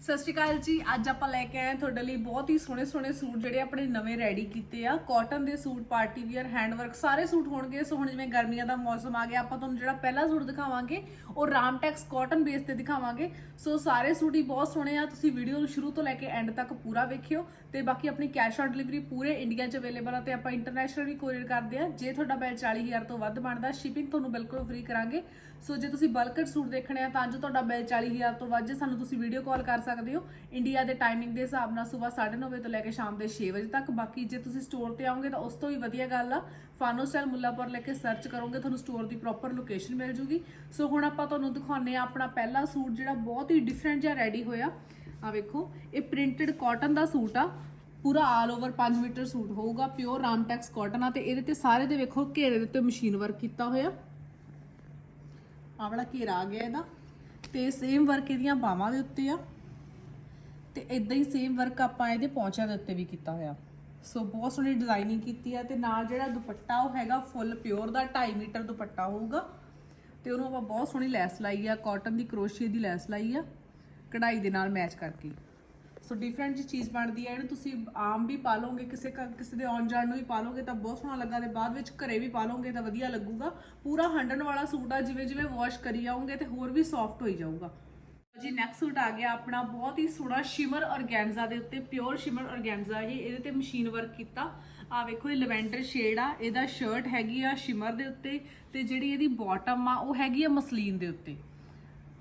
ਸਤਿ ਸ਼੍ਰੀ ਅਕਾਲ ਜੀ। ਅੱਜ ਆਪਾਂ ਲੈ ਕੇ ਆਏ ਤੁਹਾਡੇ ਲਈ ਬਹੁਤ ਹੀ ਸੋਹਣੇ ਸੋਹਣੇ ਸੂਟ ਜਿਹੜੇ ਆਪਣੇ ਨਵੇਂ ਰੈਡੀ ਕੀਤੇ ਆ। ਕਾਟਨ ਦੇ ਸੂਟ ਪਾਰਟੀ ਵੀਅਰ ਹੈਂਡਵਰਕ ਸਾਰੇ ਸੂਟ ਹੋਣਗੇ। ਸੋ ਹੁਣ ਜਿਵੇਂ ਗਰਮੀਆਂ ਦਾ ਮੌਸਮ ਆ ਗਿਆ, ਆਪਾਂ ਤੁਹਾਨੂੰ ਜਿਹੜਾ ਪਹਿਲਾ ਸੂਟ ਦਿਖਾਵਾਂਗੇ, ਉਹ ਰਾਮਟੈਕਸ ਕਾਟਨ ਬੇਸ ਤੇ ਦਿਖਾਵਾਂਗੇ। ਸੋ ਸਾਰੇ ਸੂਟ ਹੀ ਬਹੁਤ ਸੋਹਣੇ ਆ। ਤੁਸੀਂ ਵੀਡੀਓ ਨੂੰ ਸ਼ੁਰੂ ਤੋਂ ਲੈ ਕੇ ਐਂਡ ਤੱਕ ਪੂਰਾ ਵੇਖਿਓ। ਤੇ ਬਾਕੀ ਆਪਣੀ ਕੈਸ਼ ਔਨ ਡਿਲੀਵਰੀ ਪੂਰੇ ਇੰਡੀਆ 'ਚ ਅਵੇਲੇਬਲ ਆ ਤੇ ਆਪਾਂ ਇੰਟਰਨੈਸ਼ਨਲ ਵੀ ਕੋਰੀਅਰ ਕਰਦੇ ਆ। ਜੇ ਤੁਹਾਡਾ ਬਿੱਲ 40000 ਤੋਂ ਵੱਧ ਬਣਦਾ ਸ਼ਿਪਿੰਗ ਤੁਹਾਨੂੰ ਬਿਲਕੁਲ ਫ੍ਰੀ ਕਰਾਂਗੇ। ਸੋ ਜੇ ਤੁਸੀਂ ਬਲਕਰ ਸੂਟ ਦੇਖਣੇ ਆ, ਤਾਂ ਜੋ ਤੁਹਾਡਾ ਬਿੱਲ 40000 ਤੋਂ ਵੱਧ, ਜੇ ਸਾਨੂੰ ਤੁਸੀਂ ਵੀਡੀਓ ਕਾਲ ਕਰ ਸਕਦੇ ਹੋ। ਇੰਡੀਆ ਦੇ ਟਾਈਮਿੰਗ ਦੇ ਹਿਸਾਬ ਨਾਲ ਸਵੇਰ 9:30 ਵਜੇ ਤੋਂ ਲੈ ਕੇ ਸ਼ਾਮ ਦੇ 6 ਵਜੇ ਤੱਕ। ਬਾਕੀ ਜੇ ਤੁਸੀਂ ਸਟੋਰ ਤੇ ਆਓਗੇ ਤਾਂ ਉਸ ਤੋਂ ਵੀ ਵਧੀਆ ਗੱਲ ਆ ਫਾਨੋ ਸਟਾਈਲ ਮੁੱਲਾਪੁਰ ਲੈ ਕੇ ਸਰਚ ਕਰੋਗੇ, ਤੁਹਾਨੂੰ ਸਟੋਰ ਦੀ ਪ੍ਰੋਪਰ ਲੋਕੇਸ਼ਨ ਮਿਲ ਜੂਗੀ। ਸੋ ਹੁਣ ਆਪਾਂ ਤੁਹਾਨੂੰ ਦਿਖਾਉਂਦੇ ਆ ਆਪਣਾ ਪਹਿਲਾ ਸੂਟ ਜਿਹੜਾ ਬਹੁਤ ਹੀ ਡਿਫਰੈਂਟ ਜਿਹਾ ਰੈਡੀ ਹੋਇਆ। ਆ ਵੇਖੋ, ਇਹ ਪ੍ਰਿੰਟਡ ਕਾਟਨ ਦਾ ਸੂਟ ਆ। ਪੂਰਾ ਆਲ ਓਵਰ 5 ਮੀਟਰ ਸੂਟ ਹੋਊਗਾ ਪਿਓਰ ਰਾਮਟੈਕਸ ਕਾਟਨ ਆ ਤੇ ਇਹਦੇ ਤੇ ਸਾਰੇ ਦੇ ਵੇਖੋ ਘੇਰੇ ਦੇ ਉੱਤੇ ਮਸ਼ੀਨ ਵਰਕ ਕੀਤਾ ਹੋਇਆ। ਆਹ ਵਾਲਾ ਘੇਰਾ ਆ ਗਿਆ ਇਹਦਾ। ਤੇ ਸੇਮ ਵਰਕ ਇਹਦੀਆਂ ਬਾਹਾਂ ਦੇ ਉੱਤੇ ਆ। ਤੇ ਇਦਾਂ ਹੀ ਸੇਮ ਵਰਕ ਆਪਾਂ ਇਹਦੇ ਪੌਂਚਿਆਂ ਦੇ ਉੱਤੇ ਵੀ ਕੀਤਾ ਹੋਇਆ। ਸੋ ਬਹੁਤ ਸੋਹਣੀ ਡਿਜ਼ਾਈਨਿੰਗ ਕੀਤੀ ਆ ਤੇ ਨਾਲ ਜਿਹੜਾ ਦੁਪੱਟਾ ਉਹ ਹੈਗਾ ਫੁੱਲ ਪਿਓਰ ਦਾ 2.5 ਮੀਟਰ ਦੁਪੱਟਾ ਹੋਊਗਾ। ਤੇ ਉਹਨੂੰ ਆਪਾਂ ਬਹੁਤ ਸੋਹਣੀ ਲੈਸ ਲਾਈ ਆ ਕਾਟਨ ਦੀ ਕਰੋਸ਼ੀਏ ਦੀ ਲੈਸ ਲਾਈ ਆ, ਕਢਾਈ ਦੇ ਨਾਲ ਮੈਚ ਕਰਕੇ। ਸੋ ਡਿਫਰੈਂਟ ਜੀ ਚੀਜ਼ ਬਣਦੀ ਹੈ ਇਹਨੂੰ ਤੁਸੀਂ ਆਮ ਵੀ ਪਾ ਲਓਗੇ, ਕਿਸੇ ਘਰ- ਕਿਸੇ ਦੇ ਆਉਣ ਜਾਣ ਨੂੰ ਵੀ ਪਾ ਲਓਗੇ ਤਾਂ ਬਹੁਤ ਸੋਹਣਾ ਲੱਗਾ ਤੇ ਬਾਅਦ ਵਿੱਚ ਘਰੇ ਵੀ ਪਾ ਲਓਗੇ ਤਾਂ ਵਧੀਆ ਲੱਗੂਗਾ। ਪੂਰਾ ਹੰਡਣ ਵਾਲਾ ਸੂਟ ਆ ਜਿਵੇਂ ਜਿਵੇਂ ਵਾਸ਼ ਕਰੀ ਜਾਓਗੇ ਤੇ ਹੋਰ ਵੀ ਸੌਫਟ ਹੋਈ ਜਾਊਗਾ। ਜੀ ਨੈਕਸਟ ਸੂਟ ਆ ਗਿਆ ਆਪਣਾ ਬਹੁਤ ਹੀ ਸੋਹਣਾ ਸ਼ਿਮਰ ਔਰਗੈਂਜ਼ਾ ਦੇ ਉੱਤੇ ਪਿਓਰ ਸ਼ਿਮਰ ਔਰਗੈਂਜ਼ਾ ਇਹ, ਇਹਦੇ ਤੇ ਮਸ਼ੀਨ ਵਰਕ ਕੀਤਾ। ਆ ਵੇਖੋ, ਇਹ ਲਵੈਂਡਰ ਸ਼ੇਡ ਆ, ਇਹਦਾ ਸ਼ਰਟ ਹੈਗੀ ਆ ਸ਼ਿਮਰ ਦੇ ਉੱਤੇ ਤੇ ਜਿਹੜੀ ਇਹਦੀ ਬਾਟਮ ਆ, ਉਹ ਹੈਗੀ ਆ ਮਸਲੀਨ ਦੇ ਉੱਤੇ।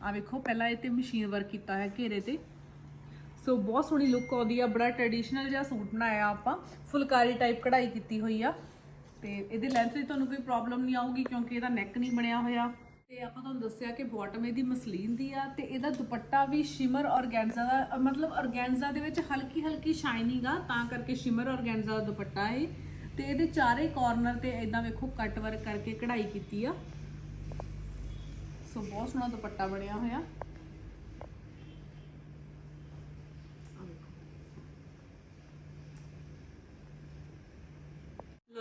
ਆ ਵੇਖੋ, ਪਹਿਲਾਂ ਇਹ ਤੇ ਮਸ਼ੀਨ ਵਰਕ ਕੀਤਾ ਹੈ ਘੇਰੇ ਤੇ। ਸੋ ਬਹੁਤ ਸੋਹਣੀ ਲੁੱਕ ਆਉਂਦੀ ਆ, ਬੜਾ ਟ੍ਰੈਡੀਸ਼ਨਲ ਜਿਹਾ ਸੂਟ ਬਣਾਇਆ ਆਪਾਂ। ਫੁਲਕਾਰੀ ਟਾਈਪ ਕਢਾਈ ਕੀਤੀ ਹੋਈ ਆ। ਤੇ ਇਹਦੇ ਲੈਂਥ ਦੀ ਤੁਹਾਨੂੰ ਕੋਈ ਪ੍ਰੋਬਲਮ ਨਹੀਂ ਆਊਗੀ ਕਿਉਂਕਿ ਇਹਦਾ ਨੈਕ ਨਹੀਂ ਬਣਿਆ ਹੋਇਆ। ਤੇ ਆਪਾਂ ਤੁਹਾਨੂੰ ਦੱਸਿਆ ਕਿ ਬਾਟਮ ਇਹਦੀ ਮਸਲੀਨ ਦੀ ਆ ਤੇ ਇਹਦਾ ਦੁਪੱਟਾ ਵੀ ਸ਼ਿਮਰ ਔਰਗੈਂਜ਼ਾ ਦਾ ਮਤਲਬ ਔਰਗੈਂਜ਼ਾ ਦੇ ਵਿੱਚ ਹਲਕੀ ਹਲਕੀ ਸ਼ਾਈਨਿੰਗ ਆ, ਤਾਂ ਕਰਕੇ ਸ਼ਿਮਰ ਔਰਗੈਂਜ਼ਾ ਦਾ ਦੁਪੱਟਾ ਹੈ ਤੇ ਇਹਦੇ ਚਾਰੇ ਕਾਰਨਰ ਤੇ ਇਦਾਂ ਵੇਖੋ ਕੱਟ ਵਰਕ ਕਰਕੇ ਕਢਾਈ ਕੀਤੀ ਆ। ਸੋ ਬਹੁਤ ਸੋਹਣਾ ਦੁਪੱਟਾ ਬਣਿਆ ਹੋਇਆ।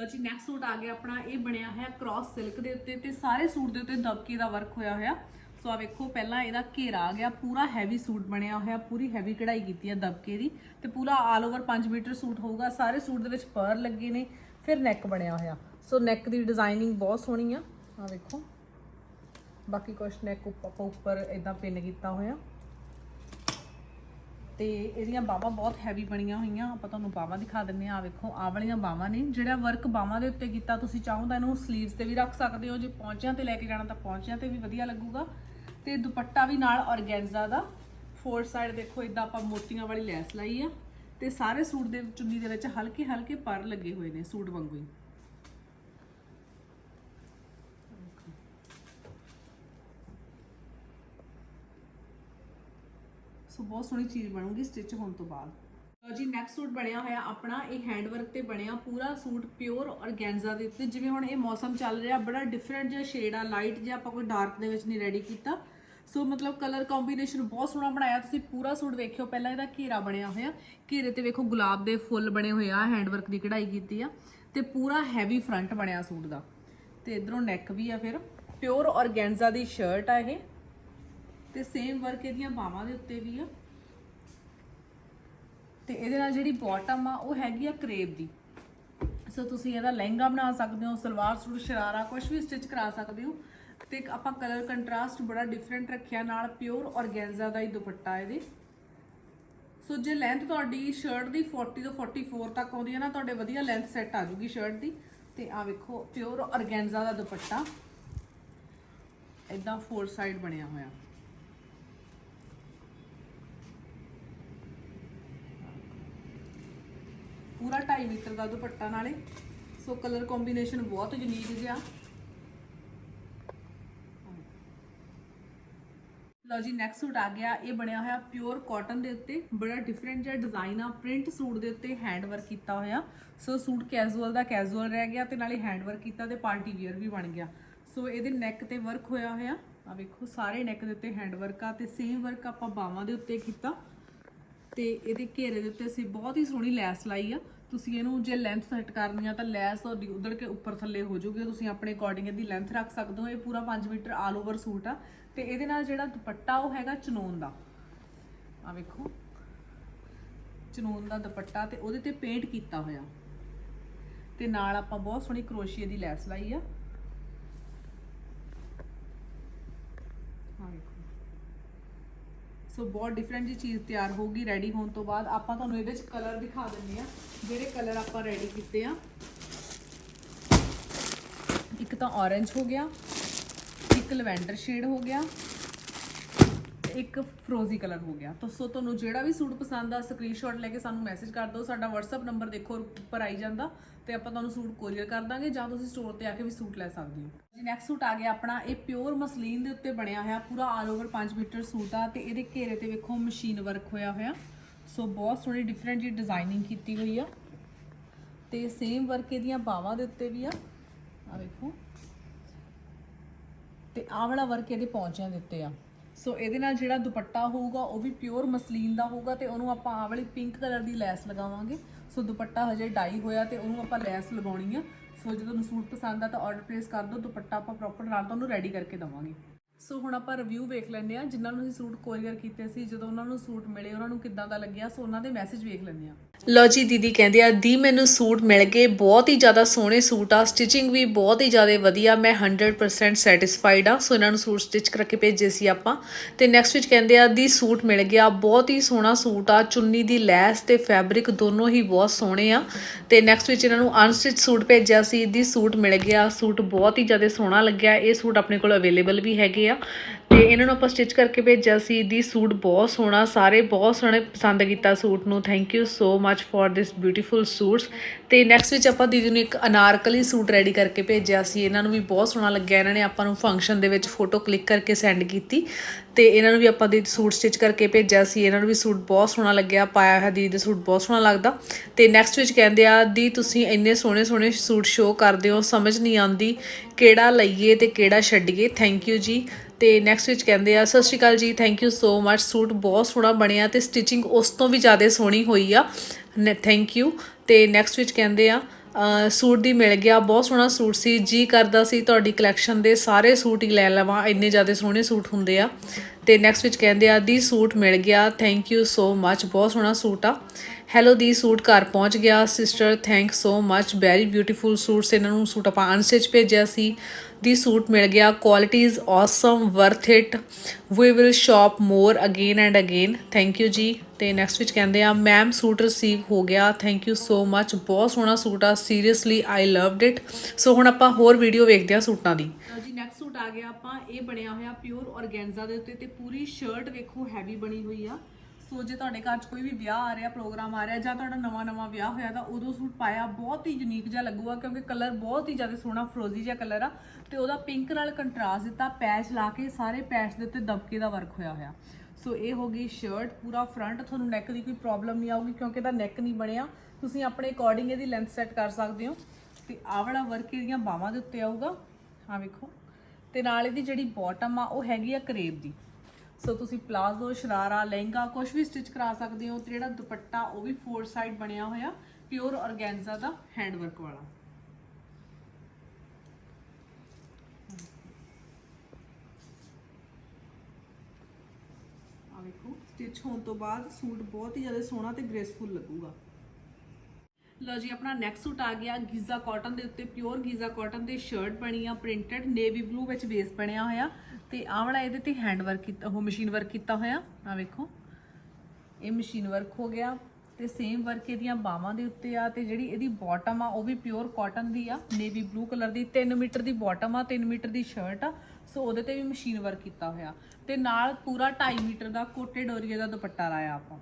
ਜੀ ਨੈਕਸਟ ਸੂਟ ਆ ਗਿਆ ਆਪਣਾ, ਇਹ ਬਣਿਆ ਹੋਇਆ ਕ੍ਰਾਸ ਸਿਲਕ ਦੇ ਉੱਤੇ ਤੇ ਸਾਰੇ ਸੂਟ ਦੇ ਉੱਤੇ ਦਬਕੇ ਦਾ ਵਰਕ ਹੋਇਆ ਹੋਇਆ। ਸੋ ਆ ਵੇਖੋ, ਪਹਿਲਾਂ ਇਹਦਾ ਘੇਰਾ ਆ ਗਿਆ, ਪੂਰਾ ਹੈਵੀ ਸੂਟ ਬਣਿਆ ਹੋਇਆ, ਪੂਰੀ ਹੈਵੀ ਕਢਾਈ ਕੀਤੀ ਹੈ ਦਬਕੇ ਦੀ ਤੇ ਪੂਰਾ ਆਲ ਓਵਰ 5 ਮੀਟਰ ਸੂਟ ਹੋਊਗਾ, ਸਾਰੇ ਸੂਟ ਦੇ ਵਿੱਚ ਪਰ ਲੱਗੇ ਨੇ, ਫਿਰ ਨੈਕ ਬਣਿਆ ਹੋਇਆ। ਸੋ ਨੈਕ ਦੀ ਡਿਜ਼ਾਈਨਿੰਗ ਬਹੁਤ ਸੋਹਣੀ ਆ ਆ ਵੇਖੋ। ਬਾਕੀ ਕੁਛ ਨੈਕ ਉੱਪਰ ਉੱਪਰ ਇਦਾਂ ਪਿੰਨ ਕੀਤਾ ਹੋਇਆ। ਤੇ ਇਹਦੀਆਂ ਬਾਹਾਂ ਬਹੁਤ ਹੈਵੀ ਬਣੀਆਂ ਹੋਈਆਂ। ਆਪਾਂ ਤੁਹਾਨੂੰ ਬਾਹਾਂ ਦਿਖਾ ਦਿੰਨੇ ਆ। ਆ ਵੇਖੋ, ਆਹ ਵਾਲੀਆਂ ਬਾਹਾਂ ਨੇ। ਜਿਹੜਾ ਵਰਕ ਬਾਹਾਂ ਦੇ ਉੱਤੇ ਕੀਤਾ ਤੁਸੀਂ ਚਾਹੋ ਤਾਂ ਇਹਨੂੰ 슬ੀਵਸ ਤੇ ਵੀ ਰੱਖ ਸਕਦੇ ਹੋ। ਜੇ ਪੌਂਚਿਆਂ ਤੇ ਲੈ ਕੇ ਜਾਣਾ ਤਾਂ ਪੌਂਚਿਆਂ ਤੇ ਵੀ ਵਧੀਆ ਲੱਗੂਗਾ। ਤੇ ਦੁਪੱਟਾ ਵੀ ਨਾਲ ਔਰਗੈਂਜ਼ਾ ਦਾ। ਫੋਰ ਸਾਈਡ ਦੇਖੋ ਇਦਾਂ ਆਪਾਂ ਮੋਤੀਆਂ ਵਾਲੀ ਲੈਸ ਲਾਈ ਆ। ਤੇ ਸਾਰੇ ਸੂਟ ਦੇ ਚੁੰਨੀ ਦੇ ਵਿੱਚ ਹਲਕੇ ਹਲਕੇ ਪਰ ਲੱਗੇ ਹੋਏ ਨੇ ਸੂਟ ਵਾਂਗੂ ਹੀ। ਸੋ ਬਹੁਤ ਸੋਹਣੀ ਚੀਜ਼ ਬਣੂਗੀ ਸਟਿਚ ਹੋਣ ਤੋਂ ਬਾਅਦ। ਲਓ ਜੀ ਨੈਕਸਟ ਸੂਟ ਬਣਿਆ ਹੋਇਆ ਆਪਣਾ, ਇਹ ਹੈਂਡ ਵਰਕ ਤੇ ਬਣਿਆ ਪੂਰਾ ਸੂਟ ਪਿਓਰ ਔਰਗੈਂਜ਼ਾ ਦੇ ਉੱਤੇ। ਜਿਵੇਂ ਹੁਣ ਇਹ ਮੌਸਮ ਚੱਲ ਰਿਹਾ, ਬੜਾ ਡਿਫਰੈਂਟ ਜਿਹਾ ਸ਼ੇਡ ਆ ਲਾਈਟ ਜਿਹਾ ਆਪਾਂ ਕੋਈ ਡਾਰਕ ਦੇ ਵਿੱਚ ਨਹੀਂ ਰੈਡੀ ਕੀਤਾ। ਸੋ ਮਤਲਬ ਕਲਰ ਕੰਬੀਨੇਸ਼ਨ ਬਹੁਤ ਸੋਹਣਾ ਬਣਾਇਆ। ਤੁਸੀਂ ਪੂਰਾ ਸੂਟ ਵੇਖਿਓ, ਪਹਿਲਾਂ ਇਹਦਾ ਘੇਰਾ ਬਣਿਆ ਹੋਇਆ। ਘੇਰੇ ਤੇ ਵੇਖੋ ਗੁਲਾਬ ਦੇ ਫੁੱਲ ਬਣੇ ਹੋਏ ਆ ਹੈਂਡ ਵਰਕ ਦੀ ਕਢਾਈ ਕੀਤੀ ਆ। ਤੇ ਪੂਰਾ ਹੈਵੀ ਫਰੰਟ ਬਣਿਆ ਸੂਟ ਦਾ। ਤੇ ਇਧਰੋਂ ਨੈਕ ਵੀ ਆ ਫਿਰ। ਪਿਓਰ ਔਰਗੈਂਜ਼ਾ ਦੀ ਸ਼ਰਟ ਆ ਇਹ। ਤੇ ਸੇਮ ਵਰਕ ਇਹਦੀਆਂ ਬਾਹਾਂ ਦੇ ਉੱਤੇ ਵੀ ਆ। ਤੇ ਇਹਦੇ ਨਾਲ ਜਿਹੜੀ ਬਾਟਮ ਆ, ਉਹ ਹੈਗੀ ਆ ਕਰੇਪ ਦੀ। ਸੋ ਤੁਸੀਂ ਇਹਦਾ ਲਹਿੰਗਾ ਬਣਾ ਸਕਦੇ ਹੋ, ਸਲਵਾਰ ਸੂਟ, ਸ਼ਰਾਰਾ ਕੁਝ ਵੀ ਸਟਿਚ ਕਰਾ ਸਕਦੇ ਹੋ। ਤੇ ਆਪਾਂ ਕਲਰ ਕੰਟਰਾਸਟ ਬੜਾ ਡਿਫਰੈਂਟ ਰੱਖਿਆ, ਨਾਲ ਪਿਓਰ ਔਰਗੈਂਜ਼ਾ ਦਾ ਹੀ ਦੁਪੱਟਾ ਇਹਦੇ। ਸੋ ਜੇ ਲੈਂਥ ਤੁਹਾਡੀ ਸ਼ਰਟ ਦੀ 40 ਤੋਂ 44 ਤੱਕ ਆਉਂਦੀ ਹੈ ਨਾ, ਤੁਹਾਡੇ ਵਧੀਆ ਲੈਂਥ ਸੈੱਟ ਆ ਜੂਗੀ ਸ਼ਰਟ ਦੀ। ਤੇ ਆ ਵੇਖੋ ਪਿਓਰ ਔਰਗੈਂਜ਼ਾ ਦਾ ਦੁਪੱਟਾ। ਇਦਾਂ ਫੋਰ ਸਾਈਡ ਬਣਿਆ ਹੋਇਆ। ਪੂਰਾ 2.5 ਮੀਟਰ ਦਾ ਦੁਪੱਟਾ ਨਾਲੇ। ਸੋ ਕਲਰ ਕੰਬੀਨੇਸ਼ਨ ਬਹੁਤ ਯੂਨੀਕ ਜਿਹਾ। ਲਓ ਜੀ ਨੈਕਸਟ ਸੂਟ ਆ ਗਿਆ। ਇਹ ਬਣਿਆ ਹੋਇਆ ਪਿਓਰ ਕਾਟਨ ਦੇ ਉੱਤੇ। ਬੜਾ ਡਿਫਰੈਂਟ ਜਿਹਾ ਡਿਜ਼ਾਈਨ ਆ। ਪ੍ਰਿੰਟ ਸੂਟ ਦੇ ਉੱਤੇ ਹੈਂਡ ਵਰਕ ਕੀਤਾ ਹੋਇਆ। ਸੋ ਸੂਟ ਕੈਜੂਅਲ ਦਾ ਕੈਜੂਅਲ ਰਹਿ ਗਿਆ ਤੇ ਨਾਲੇ ਹੈਂਡ ਵਰਕ ਕੀਤਾ ਤੇ ਪਾਰਟੀ ਵੀਅਰ ਵੀ ਬਣ ਗਿਆ। ਸੋ ਇਹਦੇ ਨੈਕ ਤੇ ਵਰਕ ਹੋਇਆ ਹੋਇਆ। ਆ ਵੇਖੋ, ਸਾਰੇ ਨੈਕ ਦੇ ਉੱਤੇ ਹੈਂਡ ਵਰਕ ਆ ਤੇ ਸੇਮ ਵਰਕ ਆਪਾਂ ਬਾਹਾਂ ਦੇ ਉੱਤੇ ਕੀਤਾ। ਤੇ ਇਹਦੇ ਘੇਰੇ ਦੇ ਉੱਤੇ ਅਸੀਂ ਬਹੁਤ ਹੀ ਸੋਹਣੀ ਲੈਸ ਲਾਈ ਆ। ਤੁਸੀਂ ਇਹਨੂੰ ਜੇ ਲੈਂਥ ਸੈੱਟ ਕਰਨੀ ਆ ਤਾਂ ਲੈਸ ਤੁਹਾਡੀ ਉਧੜ ਕੇ ਉੱਪਰ ਥੱਲੇ ਹੋ ਜੂਗੀ ਤੁਸੀਂ ਆਪਣੇ ਅਕੋਰਡਿੰਗ ਇਹਦੀ ਲੈਂਥ ਰੱਖ ਸਕਦੇ ਹੋ। ਇਹ ਪੂਰਾ 5 ਮੀਟਰ ਆਲ ਓਵਰ ਸੂਟ ਆ। ਤੇ ਇਹਦੇ ਨਾਲ ਜਿਹੜਾ ਦੁਪੱਟਾ ਉਹ ਹੈਗਾ ਚਨੋਨ ਦਾ। ਆ ਵੇਖੋ। ਚਨੋਨ ਦਾ ਦੁਪੱਟਾ ਤੇ ਉਹਦੇ ਤੇ ਪੇਂਟ ਕੀਤਾ ਹੋਇਆ। ਤੇ ਨਾਲ ਆਪਾਂ ਬਹੁਤ ਸੋਹਣੀ ਕਰੋਸ਼ੀਏ ਦੀ ਲੈਸ ਲਾਈ ਆ ਵੇਖੋ ਸੋ ਬਹੁਤ ਡਿਫਰੈਂਟ ਜੀ ਚੀਜ਼ ਤਿਆਰ ਹੋਊਗੀ ਰੈਡੀ ਹੋਣ ਤੋਂ ਬਾਅਦ। ਆਪਾਂ ਤੁਹਾਨੂੰ ਇਹਦੇ ਵਿੱਚ ਕਲਰ ਦਿਖਾ ਦਿੰਦੇ ਆ ਜਿਹੜੇ ਕਲਰ ਆਪਾਂ ਰੈਡੀ ਕੀਤੇ ਆ। ਇੱਕ ਤਾਂ orange ਹੋ ਗਿਆ, ਇੱਕ ਲਵੈਂਡਰ ਸ਼ੇਡ ਹੋ ਗਿਆ ਇੱਕ ਫਰੋਜ਼ੀ ਕਲਰ ਹੋ ਗਿਆ। ਤਾਂ ਸੋ ਤੁਹਾਨੂੰ ਜਿਹੜਾ ਵੀ ਸੂਟ ਪਸੰਦ ਆ ਸਕਰੀਨਸ਼ਾਟ ਲੈ ਕੇ ਸਾਨੂੰ ਮੈਸੇਜ ਕਰ ਦਿਓ। ਸਾਡਾ WhatsApp ਨੰਬਰ ਦੇਖੋ, ਉੱਪਰ ਆਈ ਜਾਂਦਾ। ਤੇ ਆਪਾਂ ਤੁਹਾਨੂੰ ਸੂਟ ਕੋਰੀਅਰ ਕਰ ਦਾਂਗੇ ਜਾਂ ਤੁਸੀਂ ਸਟੋਰ ਤੇ ਆ ਕੇ ਵੀ ਸੂਟ ਲੈ ਸਕਦੇ ਹੋ। ਜੀ ਨੈਕਸਟ ਸੂਟ ਆ ਗਿਆ ਆਪਣਾ, ਇਹ ਪਿਓਰ ਮਸਲੀਨ ਦੇ ਉੱਤੇ ਬਣਿਆ ਹੋਇਆ, ਪੂਰਾ ਆਲ ਓਵਰ 5 ਮੀਟਰ ਸੂਟ ਆ ਤੇ ਇਹਦੇ ਘੇਰੇ ਤੇ ਵੇਖੋ ਮਸ਼ੀਨ ਵਰਕ ਹੋਇਆ ਹੋਇਆ। ਸੋ ਬਹੁਤ ਸੋਹਣੀ ਡਿਫਰੈਂਟ ਜੀ ਡਿਜ਼ਾਈਨਿੰਗ ਕੀਤੀ ਹੋਈ ਆ। ਤੇ ਸੇਮ ਵਰਕ ਇਹਦੀਆਂ ਬਾਵਾਂ ਦੇ ਉੱਤੇ ਵੀ ਆ। ਆ ਵੇਖੋ। ਤੇ ਆਹ ਵਾਲਾ ਵਰਕ ਇਹਦੇ ਪੌਂਚਿਆਂ ਦੇ ਉੱਤੇ ਆ। ਸੋ ਇਹਦੇ ਨਾਲ ਜਿਹੜਾ ਦੁਪੱਟਾ ਹੋਊਗਾ, ਉਹ ਵੀ ਪਿਓਰ ਮਸਲੀਨ ਦਾ ਹੋਊਗਾ ਤੇ ਉਹਨੂੰ ਆਪਾਂ ਆਹ ਵਾਲੀ ਪਿੰਕ ਕਲਰ ਦੀ ਲੈਸ ਲਗਾਵਾਂਗੇ। ਸੋ ਦੁਪੱਟਾ ਹਜੇ ਡਾਈ ਹੋਇਆ ਤੇ ਉਹਨੂੰ ਆਪਾਂ ਲੈਸ ਲਗਾਉਣੀ ਆ। ਸੋ ਜੇ ਤੁਹਾਨੂੰ ਸੂਟ ਪਸੰਦ ਆ ਤਾਂ ਆਰਡਰ ਪਲੇਸ ਕਰ ਦਿਓ, ਦੁਪੱਟਾ ਆਪਾਂ ਪ੍ਰੋਪਰ ਨਾਲ ਤੁਹਾਨੂੰ ਰੈਡੀ ਕਰਕੇ ਦਵਾਂਗੇ। ਸੋ ਹੁਣ ਆਪਾਂ ਰਿਵਿਊ ਵੇਖ ਲੈਂਦੇ ਆ ਜਿਨ੍ਹਾਂ ਨੂੰ ਅਸੀਂ ਸੂਟ ਕੋਰੀਅਰ ਕੀਤੇ ਸੀ, ਜਦੋਂ ਉਹਨਾਂ ਨੂੰ ਸੂਟ ਮਿਲੇ, ਉਹਨਾਂ ਨੂੰ ਕਿੱਦਾਂ ਦਾ ਲੱਗਿਆ ਸੋ ਉਹਨਾਂ ਦੇ ਮੈਸੇਜ ਵੇਖ ਲੈਂਦੇ ਆ ਲੋ ਜੀ, ਦੀਦੀ ਕਹਿੰਦੇ ਆ, ਦੀ ਮੈਨੂੰ ਸੂਟ ਮਿਲ ਗਏ, ਬਹੁਤ ਹੀ ਜ਼ਿਆਦਾ ਸੋਹਣੇ ਸੂਟ ਆ ਸਟਿਚਿੰਗ ਵੀ ਬਹੁਤ ਹੀ ਜ਼ਿਆਦਾ ਵਧੀਆ, ਮੈਂ 100% ਸੈਟੀਸਫਾਈਡ ਆ। ਸੋ ਇਹਨਾਂ ਨੂੰ ਸੂਟ ਸਟਿਚ ਕਰਕੇ ਭੇਜੇ ਸੀ ਆਪਾਂ। ਤੇ ਨੈਕਸਟ ਵਿੱਚ ਕਹਿੰਦੇ ਆ, ਦੀ ਸੂਟ ਮਿਲ ਗਿਆ, ਬਹੁਤ ਹੀ ਸੋਹਣਾ ਸੂਟ ਆ, ਚੁੰਨੀ ਦੀ ਲੈਸ ਤੇ ਫੈਬਰਿਕ ਦੋਨੋਂ ਹੀ ਬਹੁਤ ਸੋਹਣੇ ਆ। ਤੇ ਨੈਕਸਟ ਵਿੱਚ ਇਹਨਾਂ ਨੂੰ ਅਨਸਟਿਚ ਸੂਟ ਭੇਜਿਆ ਸੀ, ਦੀ ਸੂਟ ਮਿਲ ਗਿਆ, ਸੂਟ ਬਹੁਤ ਹੀ ਜ਼ਿਆਦਾ ਸੋਹਣਾ ਲੱਗਿਆ, ਇਹ ਸੂਟ ਆਪਣੇ ਕੋਲ ਅਵੇਲੇਬਲ ਵੀ ਹੈਗੇ ਆ ਤੇ ਇਹਨਾਂ ਨੂੰ ਆਪਾਂ ਸਟਿਚ ਕਰਕੇ ਭੇਜਿਆ ਸੀ। ਦੀ ਸੂਟ ਬਹੁਤ ਸੋਹਣਾ, ਸਾਰੇ ਬਹੁਤ ਸੋਹਣੇ ਪਸੰਦ ਕੀਤਾ ਸੂਟ ਨੂੰ। Thank you so much for this beautiful suits ਤੇ ਨੈਕਸਟ ਵਿੱਚ ਆਪਾਂ ਦੀਦੀ ਨੂੰ ਇੱਕ ਅਨਾਰਕਲੀ ਸੂਟ ਰੈਡੀ ਕਰਕੇ ਭੇਜਿਆ ਸੀ। ਇਹਨਾਂ ਨੂੰ ਵੀ ਬਹੁਤ ਸੋਹਣਾ ਲੱਗਿਆ। ਇਹਨਾਂ ਨੇ ਆਪਾਂ ਨੂੰ ਫੰਕਸ਼ਨ ਦੇ ਵਿੱਚ ਫੋਟੋ ਕਲਿੱਕ ਕਰਕੇ ਸੈਂਡ ਕੀਤੀ। ਤੇ ਇਹਨਾਂ ਨੂੰ ਵੀ ਆਪਾਂ ਦੀ ਸੂਟ ਸਟਿਚ ਕਰਕੇ ਭੇਜਿਆ ਸੀ। ਇਹਨਾਂ ਨੂੰ ਵੀ ਸੂਟ ਬਹੁਤ ਸੋਹਣਾ ਲੱਗਿਆ। ਪਾਇਆ ਹੋਇਆ ਦੀਦੀ ਦਾ ਸੂਟ ਬਹੁਤ ਸੋਹਣਾ ਲੱਗਦਾ। ਤੇ ਨੈਕਸਟ ਵਿੱਚ ਕਹਿੰਦੇ ਆ, ਦੀ ਤੁਸੀਂ ਇੰਨੇ ਸੋਹਣੇ ਸੋਹਣੇ ਸੂਟ ਸ਼ੋਅ ਕਰਦੇ ਹੋ। ਸਮਝ ਨਹੀਂ ਆਉਂਦੀ ਕਿਹੜਾ ਲਈਏ ਤੇ ਕਿਹੜਾ ਛੱਡੀਏ। ਥੈਂਕ ਯੂ ਜੀ। ਤੇ ਨੈਕਸਟ ਵਿੱਚ ਕਹਿੰਦੇ ਆ, ਸਤਿ ਸ਼੍ਰੀ ਅਕਾਲ ਜੀ thank you so much suit ਬਹੁਤ ਸੋਹਣਾ ਬਣਿਆ ਤੇ ਸਟਿਚਿੰਗ ਉਸ ਤੋਂ ਵੀ ਜ਼ਿਆਦਾ ਸੋਹਣੀ ਹੋਈ ਆ। ਥੈਂਕ ਯੂ ਤੇ ਨੈਕਸਟ ਵਿੱਚ ਕਹਿੰਦੇ ਆ ਸੂਟ ਦੀ ਮਿਲ ਗਿਆ, ਬਹੁਤ ਸੋਹਣਾ ਸੂਟ ਸੀ, ਜੀ ਕਰਦਾ ਸੀ, ਤੁਹਾਡੀ ਕਲੈਕਸ਼ਨ ਦੇ ਸਾਰੇ ਸੂਟ ਹੀ ਲੈ ਲਵਾਂ, ਇੰਨੇ ਜ਼ਿਆਦਾ ਸੋਹਣੇ ਸੂਟ ਹੁੰਦੇ ਆ। ਤੇ ਨੈਕਸਟ ਵਿੱਚ ਕਹਿੰਦੇ ਆ, ਦੀ ਸੂਟ ਮਿਲ ਗਿਆ ਥੈਂਕ ਯੂ ਸੋ ਮੱਚ ਬਹੁਤ ਸੋਹਣਾ ਸੂਟ ਆ। ਹੈਲੋ ਦੀ ਸੂਟ ਘਰ ਪਹੁੰਚ ਗਿਆ sister thank so much very beautiful suits, ਇਹਨਾਂ ਨੂੰ ਸੂਟ ਆਪਾਂ ਅਨਸਟਿਚ ਭੇਜਿਆ ਸੀ। ਦੀ ਸੂਟ ਮਿਲ ਗਿਆ। Quality is awesome worth it we will shop more again and again thank you ਜੀ। ਤੇ ਨੈਕਸਟ ਵਿੱਚ ਕਹਿੰਦੇ ਆ ਮੈਮ ਸੂਟ ਰਿਸੀਵ ਹੋ ਗਿਆ। ਥੈਂਕ ਯੂ ਸੋ ਮੱਚ ਬਹੁਤ ਸੋਹਣਾ ਸੂਟ ਆ। Seriously I loved it so ਹੁਣ ਆਪਾਂ ਹੋਰ ਵੀਡੀਓ ਵੇਖਦੇ ਆ ਸੂਟਾਂ ਦੀ। ਜੀ ਨੈਕਸਟ ਸੂਟ ਆ ਗਿਆ ਆਪਾਂ। ਇਹ ਬਣਿਆ ਹੋਇਆ ਪਿਓਰ ਔਰਗੈਂਜ਼ਾ ਦੇ ਉੱਤੇ ਤੇ ਪੂਰੀ ਸ਼ਰਟ ਵੇਖੋ ਹੈਵੀ ਬਣੀ ਹੋਈ ਆ। ਸੋ ਜੇ ਤੁਹਾਡੇ ਘਰ 'ਚ ਕੋਈ ਵੀ ਵਿਆਹ ਆ ਰਿਹਾ, ਪ੍ਰੋਗਰਾਮ ਆ ਰਿਹਾ ਜਾਂ ਤੁਹਾਡਾ ਨਵਾਂ ਨਵਾਂ ਵਿਆਹ ਹੋਇਆ ਤਾਂ ਉਦੋਂ ਸੂਟ ਪਾਇਆ ਬਹੁਤ ਹੀ ਯੂਨੀਕ ਜਿਹਾ ਲੱਗੂਗਾ ਕਿਉਂਕਿ ਕਲਰ ਬਹੁਤ ਹੀ ਜ਼ਿਆਦਾ ਸੋਹਣਾ ਫਰੋਜ਼ੀ ਜਿਹਾ ਕਲਰ ਆ ਤੇ ਉਹਦਾ ਪਿੰਕ ਨਾਲ ਕੰਟਰਾਸਟ ਦਿੱਤਾ ਪੈਚ ਲਾ ਕੇ ਸਾਰੇ ਪੈਚ ਦੇ ਉੱਤੇ ਦਬਕੇ ਦਾ ਵਰਕ ਹੋਇਆ ਹੋਇਆ। ਸੋ ਇਹ ਹੋ ਗਈ ਸ਼ਰਟ ਪੂਰਾ ਫਰੰਟ ਤੁਹਾਨੂੰ ਨੈਕ ਦੀ ਕੋਈ ਪ੍ਰੋਬਲਮ ਨਹੀਂ ਆਊਗੀ ਕਿਉਂਕਿ ਇਹਦਾ ਨੈਕ ਨਹੀਂ ਬਣਿਆ। ਤੁਸੀਂ ਆਪਣੇ ਅਕੋਰਡਿੰਗ ਇਹਦੀ ਲੈਂਥ ਸੈੱਟ ਕਰ ਸਕਦੇ ਹੋ। ਤੇ ਆਹ ਵਾਲਾ ਵਰਕ ਇਹਦੀਆਂ ਬਾਹਾਂ ਦੇ ਉੱਤੇ ਆਊਗਾ। ਆ ਵੇਖੋ। ਤੇ ਨਾਲ ਇਹਦੀ ਜਿਹੜੀ ਬਾਟਮ ਆ, ਉਹ ਹੈਗੀ ਆ ਕਰੇਬ ਦੀ। ਸੋ ਤੁਸੀਂ ਪਲਾਜ਼ੋ ਸ਼ਰਾਰਾ ਲਹਿੰਗਾ ਕੁਝ ਵੀ ਸਟਿਚ ਕਰਾ ਸਕਦੇ ਹੋ ਤੇ ਜਿਹੜਾ ਦੁਪੱਟਾ ਉਹ ਵੀ ਫੋਰ ਸਾਈਡ ਬਣਿਆ ਹੋਇਆ ਪਿਓਰ ਔਰਗੈਂਜ਼ਾ ਦਾ ਹੈਂਡ ਵਰਕ ਵਾਲਾ। ਆ ਵੇਖੋ ਸਟਿਚ ਹੋਣ ਤੋਂ ਬਾਅਦ ਸੂਟ ਬਹੁਤ ਹੀ ਜ਼ਿਆਦਾ ਸੋਹਣਾ ਤੇ ਗ੍ਰੇਸਫੁਲ ਲੱਗੂਗਾ। ਲਓ ਜੀ, ਆਪਣਾ ਨੈਕਸਟ ਸੂਟ ਆ ਗਿਆ, ਗੀਜ਼ਾ ਕਾਟਨ ਦੇ ਉੱਤੇ ਪਿਓਰ ਗੀਜ਼ਾ ਕਾਟਨ ਦੇ ਸ਼ਰਟ ਬਣੀ ਆ ਪ੍ਰਿੰਟਡ ਨੇਵੀ ਬਲੂ ਵਿੱਚ ਬੇਸ ਬਣਿਆ ਹੋਇਆ ਤੇ ਆਹ ਵਾਲਾ ਇਹਦੇ ਤੇ ਹੈਂਡ ਵਰਕ ਕੀਤਾ, ਉਹ ਮਸ਼ੀਨ ਵਰਕ ਕੀਤਾ ਹੋਇਆ ਆ ਵੇਖੋ। ਇਹ ਮਸ਼ੀਨ ਵਰਕ ਹੋ ਗਿਆ ਤੇ ਸੇਮ ਵਰਕ ਇਹਦੀਆਂ ਬਾਹਾਂ ਦੇ ਉੱਤੇ ਆ ਤੇ ਜਿਹੜੀ ਇਹਦੀ ਬਾਟਮ ਆ, ਉਹ ਵੀ ਪਿਓਰ ਕਾਟਨ ਦੀ ਆ ਨੇਵੀ ਬਲੂ ਕਲਰ ਦੀ 3 ਮੀਟਰ ਦੀ ਬਾਟਮ ਆ 3 ਮੀਟਰ ਦੀ ਸ਼ਰਟ ਆ, ਸੋ ਉਹਦੇ ਤੇ ਵੀ ਮਸ਼ੀਨ ਵਰਕ ਕੀਤਾ ਹੋਇਆ। ਤੇ ਨਾਲ ਪੂਰਾ 2.5 ਮੀਟਰ ਦਾ ਕੋਟੇ ਡੋਰੀਏ ਦਾ ਦੁਪੱਟਾ ਲਾਇਆ ਆਪਾਂ।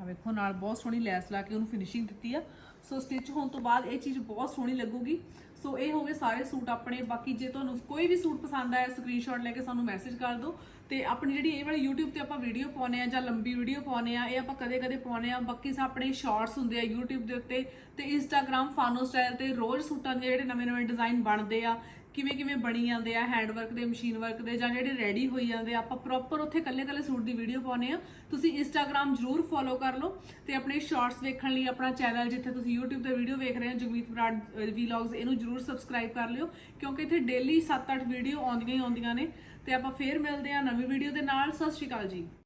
ਆ ਵੇਖੋ, ਨਾਲ ਬਹੁਤ ਸੋਹਣੀ ਲੈਸ ਲਾ ਕੇ ਉਹਨੂੰ ਫਿਨਿਸ਼ਿੰਗ ਦਿੱਤੀ ਆ। ਸੋ ਸਟਿਚ ਹੋਣ ਤੋਂ ਬਾਅਦ ਇਹ ਚੀਜ਼ ਬਹੁਤ ਸੋਹਣੀ ਲੱਗੂਗੀ। ਸੋ ਇਹ ਹੋ ਗਏ ਸਾਰੇ ਸੂਟ ਆਪਣੇ। ਬਾਕੀ ਜੇ ਤੁਹਾਨੂੰ ਕੋਈ ਵੀ ਸੂਟ ਪਸੰਦ ਆਇਆ ਸਕਰੀਨਸ਼ਾਟ ਲੈ ਕੇ ਸਾਨੂੰ ਮੈਸੇਜ ਕਰ ਦਿਓ। ਤੇ ਆਪਣੀ ਜਿਹੜੀ ਇਹ ਵਾਲੀ YouTube ਤੇ ਆਪਾਂ ਵੀਡੀਓ ਪਾਉਨੇ ਆ ਜਾਂ ਲੰਬੀ ਵੀਡੀਓ ਪਾਉਨੇ ਆ ਇਹ ਆਪਾਂ ਕਦੇ-ਕਦੇ ਪਾਉਨੇ ਆ ਬਾਕੀ ਸਾ ਆਪਣੇ ਸ਼ਾਰਟਸ ਹੁੰਦੇ ਆ YouTube ਦੇ ਉੱਤੇ ਤੇ Instagram ਫਾਨੋ ਸਟਾਈਲ ਤੇ ਰੋਜ਼ ਸੂਟਾਂ ਦੇ ਜਿਹੜੇ ਨਵੇਂ-ਨਵੇਂ ਡਿਜ਼ਾਈਨ ਬਣਦੇ ਆ ਕਿਵੇਂ ਕਿਵੇਂ ਬਣੀ ਜਾਂਦੇ ਆ ਹੈਂਡ ਵਰਕ ਦੇ ਮਸ਼ੀਨ ਵਰਕ ਦੇ, ਜਾਂ ਜਿਹੜੇ ਰੈਡੀ ਹੋਈ ਜਾਂਦੇ ਆ, ਆਪਾਂ ਪ੍ਰੋਪਰ ਉੱਥੇ ਕੱਲੇ-ਕੱਲੇ ਸੂਟ ਦੀ ਵੀਡੀਓ ਪਾਉਨੇ ਆ। ਤੁਸੀਂ ਇੰਸਟਾਗ੍ਰam ਜਰੂਰ ਫੋਲੋ ਕਰ ਲਓ ਤੇ ਆਪਣੇ ਸ਼ਾਰਟਸ ਵੇਖਣ ਲਈ ਆਪਣਾ ਚੈਨਲ ਜਿੱਥੇ ਤੁਸੀਂ YouTube ਤੇ ਵੀਡੀਓ ਵੇਖ ਰਹੇ ਹੋ, ਜਗਮੀਤ ਬਰਾੜ ਵਲੌਗਸ ਇਹਨੂੰ ਜਰੂਰ ਸਬਸਕ੍ਰਾਈਬ ਕਰ ਲਿਓ, ਕਿਉਂਕਿ ਇੱਥੇ ਡੇਲੀ 7-8 ਵੀਡੀਓ ਆਉਂਦੀਆਂ ਹੀ ਆਉਂਦੀਆਂ ਨੇ। ਤੇ ਆਪਾਂ ਫੇਰ ਮਿਲਦੇ ਆ ਨਵੀਂ ਵੀਡੀਓ ਦੇ ਨਾਲ। ਸਤਿ ਸ਼੍ਰੀ ਅਕਾਲ ਜੀ।